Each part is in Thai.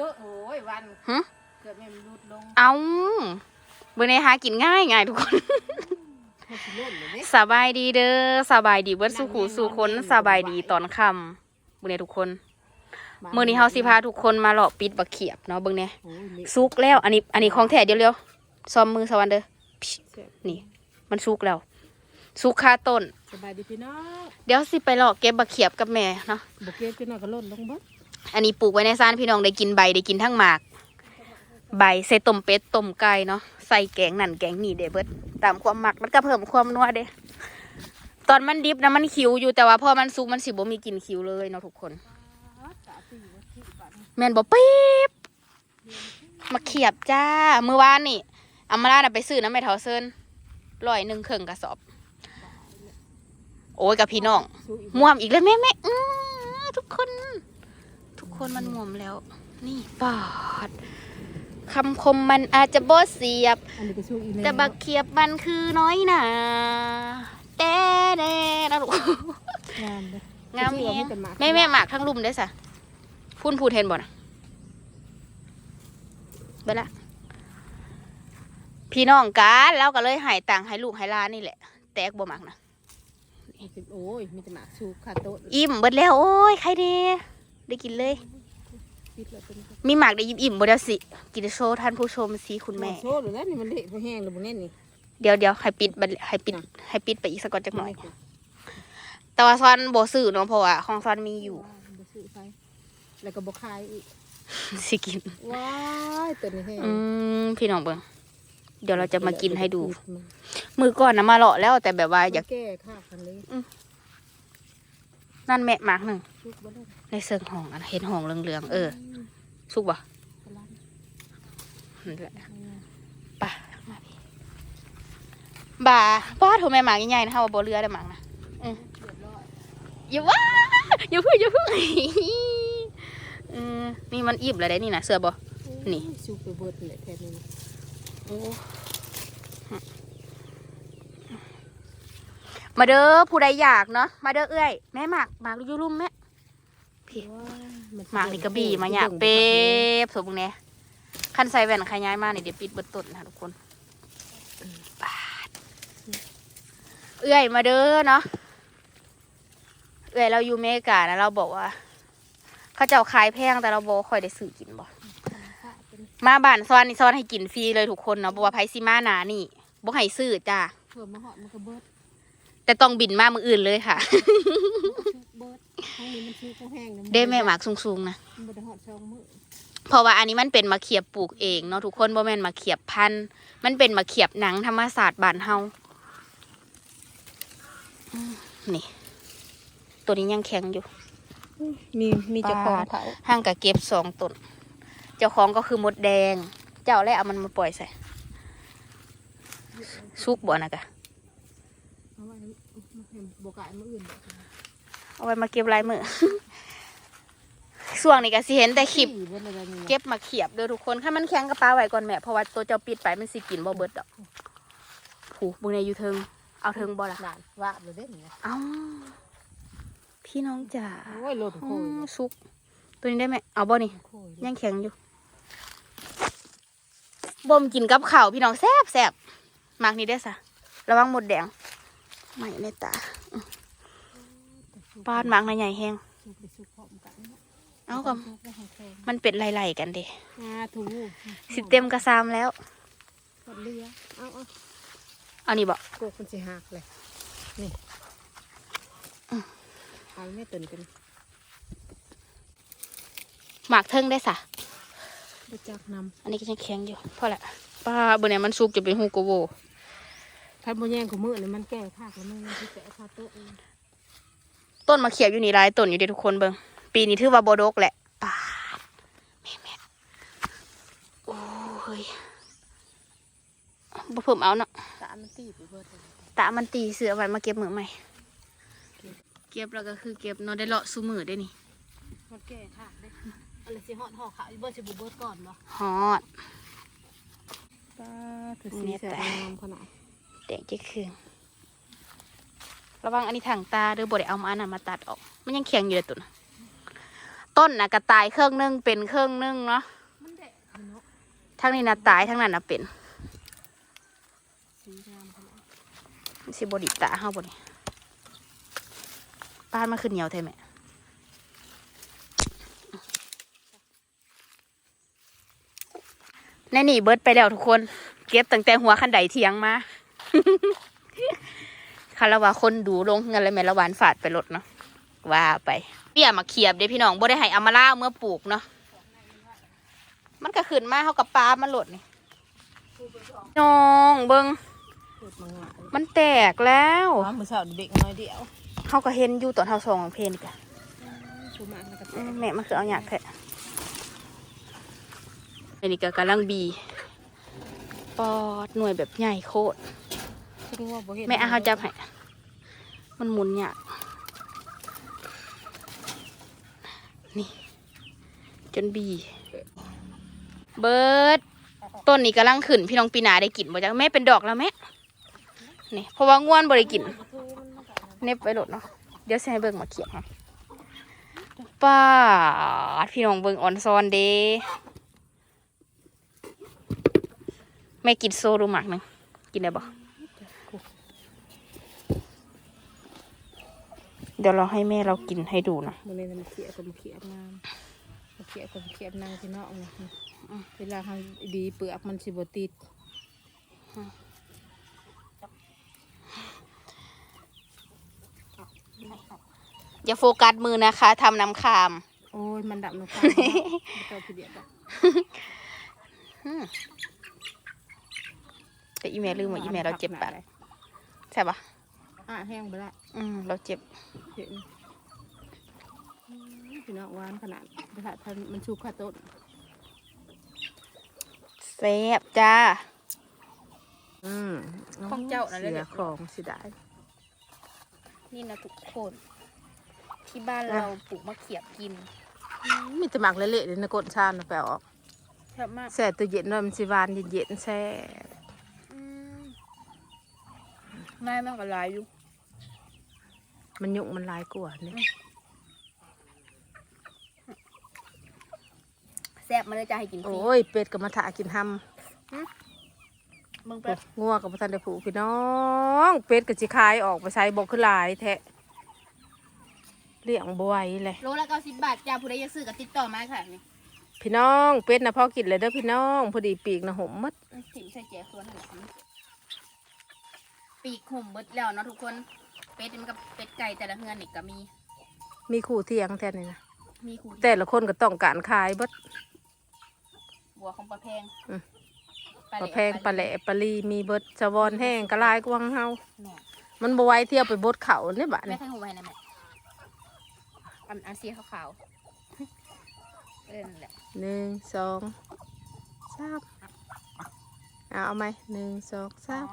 ลดโอ้ยวันหึเกิดแม่มันรุดลงเอาเบอร์ในหากินง่ายง่ายทุกคน มันสิล่นเลยเนี่ยสบายดีเด้อสบายดีเบิดสู่หูสู่คนสบายดีตอนค่ำเบิ่งเนี่ยทุกคนมื้อนี้เฮาสิพาทุกคนมาเลาะปิดบักเขียบเนาะเบิ่งเนี่ยโอ้ยเละสุกแล้ว อันนี้ อันนี้ของแท้เดี๋ยวเร็วซ้อมมือสวรรค์เด้อพิชแซ่บนี่ มันสุกแล้วสุกคาต้น สบายดีพี่น้องเดี๋ยวสิไปเลาะเก็บบักเขียบกับแม่เนาะบุกเก็บพี่น้องก็ล่นลงเบ่ อันนี้ปลูกไว้ในซ่านพี่น้องได้กินใบได้กินทั้งหมาก ใบใส่ต้มเป็ดต้มไก่เนาะใส่แกงนั่นแกงนี่เด้เบิดตามความหมักมันก็เพิ่มความนัวเด้ตอนมันดิบนะมันคิวอยู่แต่ว่าพอมันสุกมันสิบ่มีกลิ่นคิวเลยเนาะทุกคน แม่นบ่ปี๊บมาเขียบจ้าเมื่อวานนี่อามาลาน่ะไปซื้อน้ำแม่เทาเซินร้อยหนึ่งเครื่องกระสอบ โอ้ยกับพี่น้องม่วมอีกแล้วแม่แม่ทุกคน คนมันม่วมแล้ว นี่ปาดคำคมมันอาจจะบ่เสียบ อันนี้ก็สู้อีกแล้วแต่บักเขียบมันคือน้อยหนาแต่แน่นะลูกงามเลยงามสู้เนี้กับนหากแม่แม่หมากทั้งลุ่มได้สะพุ่นพูดเห็นบ่นะเบิดละพี่น้องกันแล้วก็เลยใหายต่างค์ให้ลูกให้หลานนี่แหละ แตกบ่หมักนะโอ้ยมีแต่หมากสู้ขาโต๊ะอิ่มเบิดแล้ว โอ้ย ใครเดี ได้กินเลยปิดแล้วเป็นมีหมากได้ยิ้มอิ่มบ่เดี๋ยวสิ กินโชว์ท่านผู้ชมสิคุณแม่ โซ่หรือแล้วนี่มันเละบ่แห้งหรือบ่แน่นนี่ เดี๋ยวเดี๋ยวให้ปิดบัดให้ปิดให้ปิดไปอีกสักก่อนจักหน่อย แต่ว่าซอนบ่ซื้อเนาะเพราะว่าของซอนมีอยู่ บ่ซื้อไปแล้วก็บ่ขายอีกสิกิน ว้ายตัวนี้แห้งอืมพี่น้องเบิ่งเดี๋ยวเราจะมากินให้ดู มือก่อนนะมาเลาะแล้วแต่แบบว่าอยาก แก้ข้าวกันเลยนั่นแม่หมากหนึ่ง ชุกบ่ได้ ในเซิงหองอันเห็นหองเหลืองๆเออ สุกบ่กำลังนั่นแหละป่ะมาพี่บ่าป้าโทรแม่หมากใหญ่ๆนะคะว่าบ่เรือได้หมากนะอย่าว่าอย่าพึ่งอย่าพึ่งเออนี่มันอิ่มแล้วได้นี่นะเสือบ่นี่ชุกไปเบิดเลยแทนนี้โอ้มาเด้อผู้ใดอยากเนาะมาเด้อเอ้ยแม่หมากหมากอยู่ลุ่มแม่ พี่ว้ายหมากนี่กระบี่มาอยากเป๊บสมบุงเน่คันใส่แว่นขยายมานี่เดี๋ยวปิดเบดต้นนะทุกคนปาดเอื้อยมาเด้อเนาะเอื้อยเราอยู่อเมริกานะเราบอกว่า เขาเจ้าขายแพงแต่เราบอกค่อยได้ซื้อกินบ่มาบ้านซ้อนนี่ซ้อนให้กินฟรีเลยทุกคนเนาะบอกว่าไพซิมาหนานี่บ่ให้ซื้อจ้าเพิ่มมาหอดมันก็เบิดแต่ต้องบินมามืออื่นเลยค่ะชุก เบิดห้องนี้มันชุกก็แห้งนะได้แม่หมากสูงๆนะมันบ่ได้หอดช่องมือเพราะว่าอันนี้มันเป็นมะเขียบปลูกเองเนาะทุกคนบ่แม่นมะเขียบพันธุ์มันเป็นมะเขียบหนังธรรมศาสตร์บ้านเฮาอืมนี่ ตัวนี้ยังแข็งอยู่ มีมีเจ้าของปาดเขาห่างกับเก็บสองต้นเจ้าของก็คือมดแดง เจ้าแล้วเอามันมาปล่อยใส่สุกบ่นะกะเอาไว้ให้บกายมืออื่น เอาไว้มาเก็บลายมือส่วงนี้ก็สิเห็นแต่คลิปขี้เบิดอะไรนี่นะเก็บมาเขียบเด้อทุกคนถ้ามันแข็งกระเป๋าไว้ก่อนแม่เพราะว่าตัวเจ้าปิดไปมันสิกินบ่เบิดดอกผูบุงในอยู่เทิง เอาเทิงบ่ล่ะนานว่าเลยเด้นี่นะเอ้าพี่น้องจ๋าโอ้ยโลดโคอืยมสุก ตัวนี้ได้ไหมเอาบ่นี่โคยยังแข็งอยู่บ่มกินกับข้าวพี่น้องแซ่บแซ่บมากนี่ได้อสะระวังหมดแดงไม่ในตา อืมปาดมากในใหญ่แห้งสุกไปสุกพร้อมกันนะเอากับสุกไปให้แข็งมันเป็นไล่ๆกันเด้อ่าถูสิเต็มกระซามแล้วกดเรือเอาเอาเอานี่บ่โกกมันสิหักเลยนี่เอาไม่ตื่นกันหมากเทิงได้สะไปจักนอันนี้ก็ยังแข็งอยู่พอละป้าบนนี้มันสุกจะเป็นฮูโกโวำถ้าโมแย่งของมือเนี่ยมันแก้ภาคแล้วมันมันที่แกะคาโต๊ะเอง ต้นมะเขียบอยู่นี่หลายต้นอยู่เด้อทุกคนเบิ่งปีนี้ถือว่าบ่ดกแหละป้าดแม่แม่โอ้ยบ่เพิ่มเอาเนาะตามันตีไปเบิดเลยตามันตีเสือไว้มาเก็บมือใหม่ เก็บแล้วก็คือเก็บเนาะได้เลาะซูมือได้นี่มันแก้ภาคเด้อะไรสิหอดห่อขาวอีเบิดสิบุเบิดก่อนบ่ฮอดป้าคือสีแสงงามขนาดแดงเจ๊คืน ระวังอันนี้ถังตาเด้อบ่ได้เอามาอันนั้นมาตัดออก มันยังแข็งอยู่เลยตุนต้นนะกระตายเครื่องนึงเป็นเครื่องนึงเนาะทั้งนี้นะตายทั้งนั้นนะเป็นสิบดิตาเฮาบ่นี่ป้านมาขึ้นเหนียวแท้แม่ในนี่เบิร์ดไปแล้วทุกคน เก็บตั้งแต่หัวคันไดเทียงมา คาราวาคนดูลงเงินเลยแม่ละหวานฝาดไปรถเนาะว่าไปเปี้ยมาเขียบเด้พี่น้องบ่ได้ให้อามาล่าเมื่อปลูกเนาะมันก็ขึ้นมาเฮากับปลามันหลดนี่น้องเบิงพูดมางานมันแตกแล้วอ๋อมือสาวเด็กน้อยเดียวเขาก็เห็นอยู่ตอนเท่าซองของเพลนกะชูมาแล้วก็อืมแม่มันคือเอาอยากแท้อันนี้ก็กำลังบี ปอดหน่วยแบบใหญ่โคตร รู้ว่าบ่เห็นแม่อาเขาจับให้มันหมุนยากนี่ จนบี เบิร์ดต้นนี้กำลังขึ้น พี่น้องปีหนาได้กินบ่จังแม่เป็นดอกแล้วแม่นี่เพราะว่าง่วนบ่ได้กินเน็บไว้โหลดเนาะเดี๋ยวสิให้เบิ่งมาเขียบค่ะป้าดพี่น้องเบิ่งออนซอนเดแม่กินโซดูหมักหนึงกินได้บ่ เดี๋ยวเราให้แม่เรากินให้ดูนะมันเลยมันเขียกับมันเขียงามมันเขียกับมันเขียนางที่นอกเนี่ยเวลาเขาดีเปลือกมันสิบติดอย่าโฟกัสมือนะคะทำน้ำคาม โอ้ยมันดับน้ำตาลตัวทีเดียวดอกแต่อีเมลลืมว่าอีเมลเราเจ็บปากใช่ปะ อะแห้งไปละอืมเราเจ็บเห็นพี่น้องหวานขนาดกระถางมันชูข้าต้นแซ่บจ้า อืมของเจ้าน่ะเสีเรียยบร้อยของสิได้ นี่นะทุกคน ที่บ้านเราปลูกมะเขียบกินมีแต่หมักเละๆเลยนะกดชามนะแปลออกชอบมากแช่ตัวเย็นด้วยมันสิหวานเย็นๆแช่ไม่มันก็หลายอยู่ มันยุ่งมันหลายกว่านี่แซ่บมาเลยจะให้กินฟรีโอ้ยเป็ดกับมาถากินทมึงำไปงัวกับมาทันได้ผูกพี่น้อง เป็ดกับจิคายออกไปใช้บอกขึ้นหลายแทะเลี้ยงบไหวยเลยโลละเก้าสิบบาทจ้าผู้ใดอยากซื้อก็ติดต่อมาค่ะนี่พี่น้องเป็ดนะพ่อกินเลยเด้อพี่น้องพอดีปีกนะหมมัดถิ่มใส่แจครัวนั่นแหละปีกหุ่มเบิดแล้วเนาะทุกคน เป็ดนี่มันกับเป็ดไก่แต่ละเฮือนนี่ก็มี มีคู่เที่ยงแทนนี่นะมีคูแต่ละคนก็ต้องการขายเบิดบัวของปลาแพงอืม ปลาปลาแหแพงปลาแหล่ปลาลีมีเบิดสะวอนแห้งกระลายกวางเฮาแหน่มันบไหว้เที่ยวไปบดเขาเนี่ยบะแม่เนี่ยทางหูไว้นะแม่อันอันสีขาวๆเออนั่นแหละหนึ่งสองสามเอาเอาไหมหนึ่งสองสาม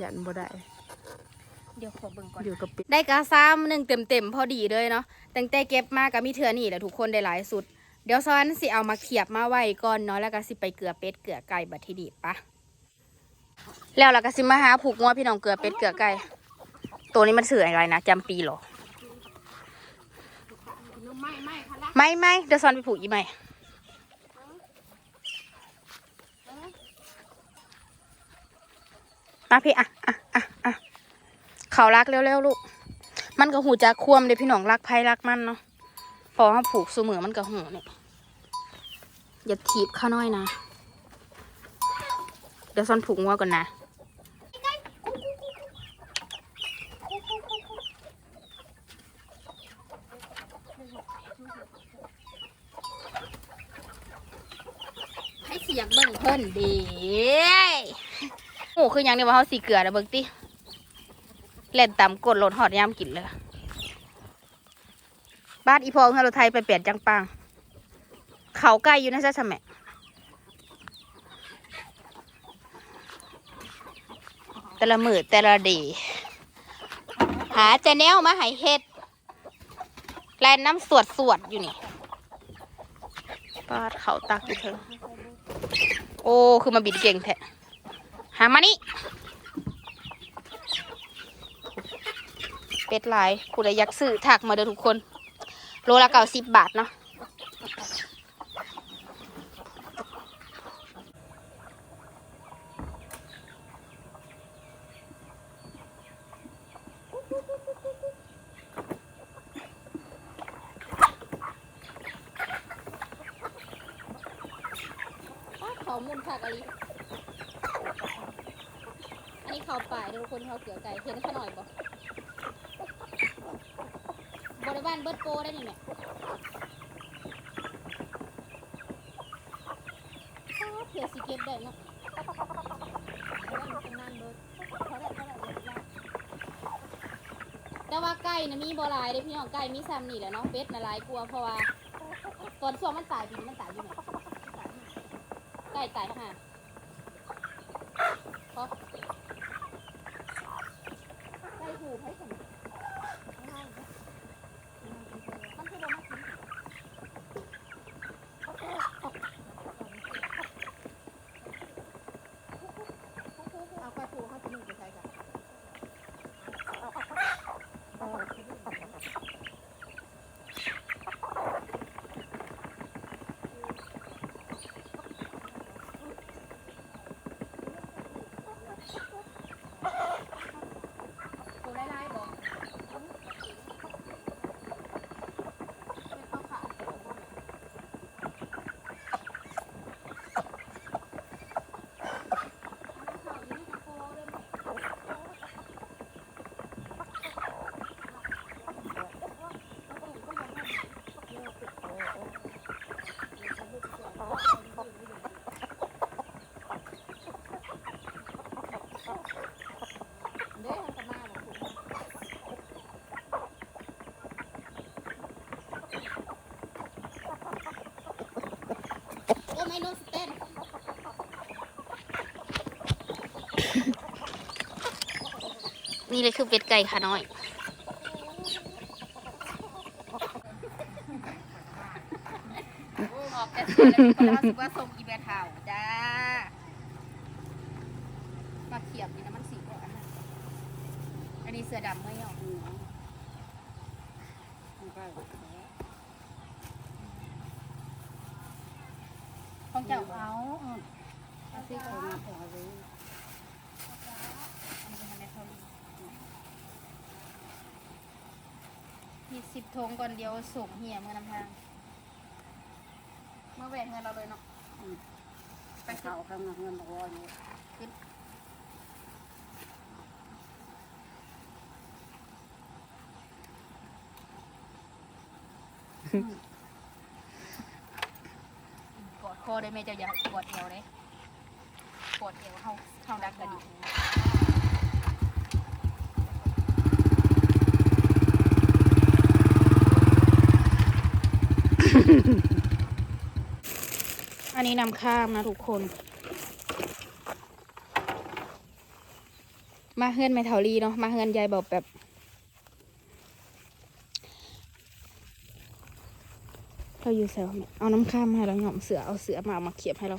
ยันบ่ได้ เดี๋ยวขอเบิ่งก่อนอยู่กับเป็ดได้กระซ้ำหนึ่งเต็มเต็มๆพอดีเลยเนาะตั้งแต่เก็บมาก็มีเถื่อนี่แหละทุกคนได้หลายสุด เดี๋ยวซ้อนสิเอามาเขียบมาไว้ก่อนเนาะแล้วก็สิไปเกลือเป็ดเกลือไก่บัดทีดีปะแล้วเราก็สิมาหาผูกงัวพี่น้องเกลือเป็ดเกลือไก่ตัวนี้มันสื่ออะไรนะจำปีเหรอไม่ไม่ค่ะละไม่ไม่เดี๋ยวซ้อนไปผูกอีใหม่มาพี่อะอะอะอะ เขารักเร็วๆลูก มันก็หูจักควมเด้พี่น้องรักไพ่รักมันเนาะ พอเขาผูกเสมอมันก็หูเนี่ยอย่าถีบข้าน้อยนะ เดี๋ยวซ้อนผูกงัวก่อนนะให้เสียงเบิ่งเพิ่นเดีโอ้คือหยังเนี่ยว่าเขาสีเกลือนะเบิ่งติ เล่นต่ำกดรถหอดยามกินเลยบ้านอีพองให้เราไทยไปเปลี่ยนจังปัง เขาใกล้อยู่นะจ๊ะชแม่แต่ละมือแต่ละดีหาจะแนวมาให้เฮ็ดแลนน้ำสวดสวดอยู่นี่ปาดเขาตักอยู่เถอะโอ้ คือมาบิดเก่งแท้หามานี่ เป็ดลายผู้ใดอยากซื้อถักมาเด้อทุกคน โลละเก้าสิบบาทเนาะ เขามุนผักอะไรอันนี้เขาป่ายทุกคนเขาเกลือไก่เห็นขน่อยบ่ บริบาลเบิร์ดโปได้นี่แม่อ้าวเผื่อสิเก็บได้เนาะแต่ว่าไก่นะมีบ่หลายเด้พี่น้องไก่มีซ้ำนี่แหละเนาะเป็ดน่ะหลายกลัวเพราะว่าตอนช่วงมันตายปีนี้มันตายอยู่ไหนไก่ตายห่าะไก่หูให้ผมมันคือบ่มากินเอาไก่หูเขาจะมีไปใส่กันตัวไล่ๆบอกไม่เข้าขาเด้มันก็มาบอกถูก โอ้ไม่โนสเตนนี่เลยคือเป็ดไก่ค่ะน้อย ออกแต่สวยเลยคนละรู้สึกว่าทรงอีแบทาวจ้า มาเขียบนี่นะมันสีกว่าอันนั้นอันนี้เสือดำไม่ยอม ของเจ้าเอาเอาสิคนมาขอเลยมีสิบทงก่อนเดียวส่งเหี่ยเมื่อนำทางเมื่อแหวกเงินเราเลยเนาะไปเขาเขาข้าเงินบออยู่กอด คอได้ไมเจ้าอย่ากอดเอวเลยกอดเอวเข้าเข้าดักกระดิกอันนี้นำข้ามนะทุกคน มาเฮือนไม่เทารีเนาะมาเฮือนยายบอกแบบ เราอยู่แซวแม่เอาน้ำข้ามมาให้เราหย่อมเสือเอาเสือมาเอามาเขียบให้เรา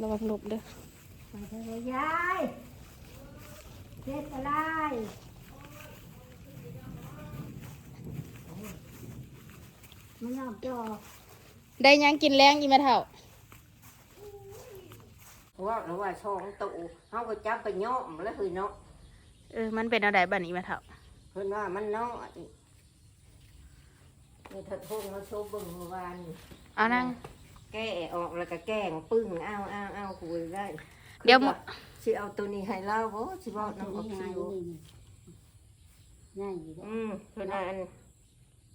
ระวังหลบเด้อไปเถอะยายเจ็ดอะไรมันยอมจอได้หยังกินแรงอีแม่เท่าว่าหรือว่าช่องตู่เขาก็จับไปย่อมแล้วคือเนาะ เออ มันเป็นอะไรบ้านี้แม่เท่าเพิ่นว่ามันเนาะนี่ถ้าโทษเขาโชว์เบิ่งเมื่อวานนี่เอานั่ง แก้ออกแล้วก็แกล้งปึ้งอ้าวอ้าวอ้าวคุยได้เดี๋ยวหมคือาสิเอาตัวนี้ให้เล่าบ่สิบอกน้ำออกคิวง่ายอยู่เด้ออืมเพิ่นว่าอัน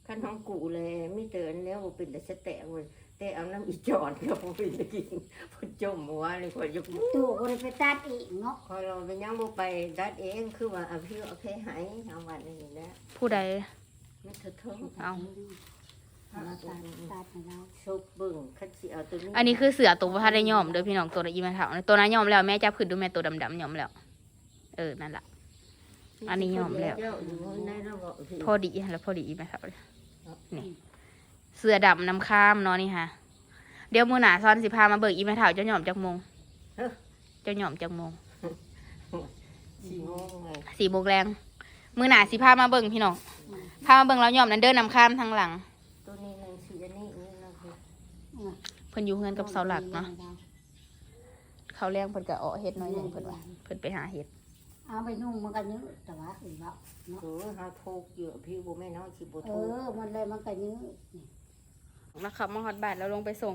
คันห้องกูเลยมีเตือนแล้วบ่เป็นแต่สะแตะเว้ย แต่เอาน้ำอีจอนก็บ่เป็นตะกินเพิ่นจมเมื่อวานนี่ข่อยยกมือตู้ก็เลยไปตัดอีกเนาะพอเราไปยังบ่ไปดัดเองคือว่าเอาพี่เอาแค่หายเอาวันนี้แหละผู้ใดไม่เถิดเถิงเอามาตัดตัดให้เราชบเบิ่งคันสิเอาตัวนี้อันนี้คือเสือตัวพระได้ย่อมเด้อพี่น้องตัวละอีแม่เท่าตัวนั้นย่อมแล้วแม่จับขึ้นดูแม่ตัวดำๆย่อมแล้ว เออนั่นล่ะอันนี้ยอมแล้วเจ้าอยู่ในระบบที่พอดีแล้วพอดีอีแม่เท่าเลยนี่เสือดำน้ำข้ามเนาะนี่ฮะเดี๋ยวมือหนาซ้อนสิพามาเบิกอีแม่เท่าเจ้าหย่อมจักโมงเจ้าหย่อมจักโมงสี่โมงไงสี่โมงแรงมือหนาสิพามาเบิ่งพี่น้องพามาเบิ่งเรายอมนั้นเดินนำข้ามทางหลังตัวนี้หนึ่งสีอันนี้นี่นะคือเพิ่นอยู่เฮือนกับเสาหลักเนาะเขาแรงเพิ่นก็เอาเฮ็ดหน้อยหนึงเพิ่นว่าเพิ่นไปหาเฮ็ดเอาไปนุ่งมันก็ยืดแต่ว่าอื่นแล้วเออเฮาทุกข์อยู่พี่บ่แม่น้อยสิบ่เอทุกข์อมันเลยมันก็ยืด แล้วขับมาฮอดบ้านแล้วลงไปส่ง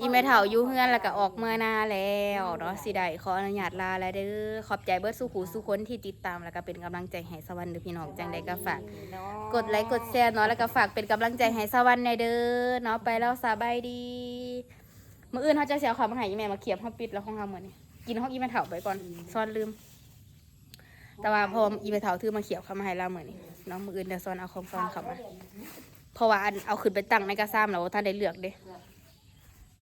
อีเมเถาอยู่เฮือนแล้วก็ออกเมื่อหนาแล้วเนาะสิได้ขออนุญาตลาแล้วเด้อขอบใจเบิดสู่หูสู่คนที่ติดตามแล้วก็เป็นกำลังใจให้สวรรค์เด้อพี่น้องจังใดก็ฝากกดไลค์กดแชร์เนาะแล้วก็ฝากเป็นกำลังใจให้สวรรค์ในเด้อเนาะไปแล้วสบายดีมื้ออื่นเขาจะเสียความมาใหายแม่มาเขียบห้องปิดแล้วห้องทำเหมือนนี่กินห้องอีเมเถาไปก่อนซ่อนลืม แต่ว่าพออีเมเถาถือมาเขียบเข้ามาให้เราเหมือนนี่เนาะมื้ออื่นเดี๋ยวซ่อนเอาของซ่อนเข้ามา เพราะว่าอันเอาขึ้นไปตั้งในกระซ้ำแล้วท่านได้เลือกเด้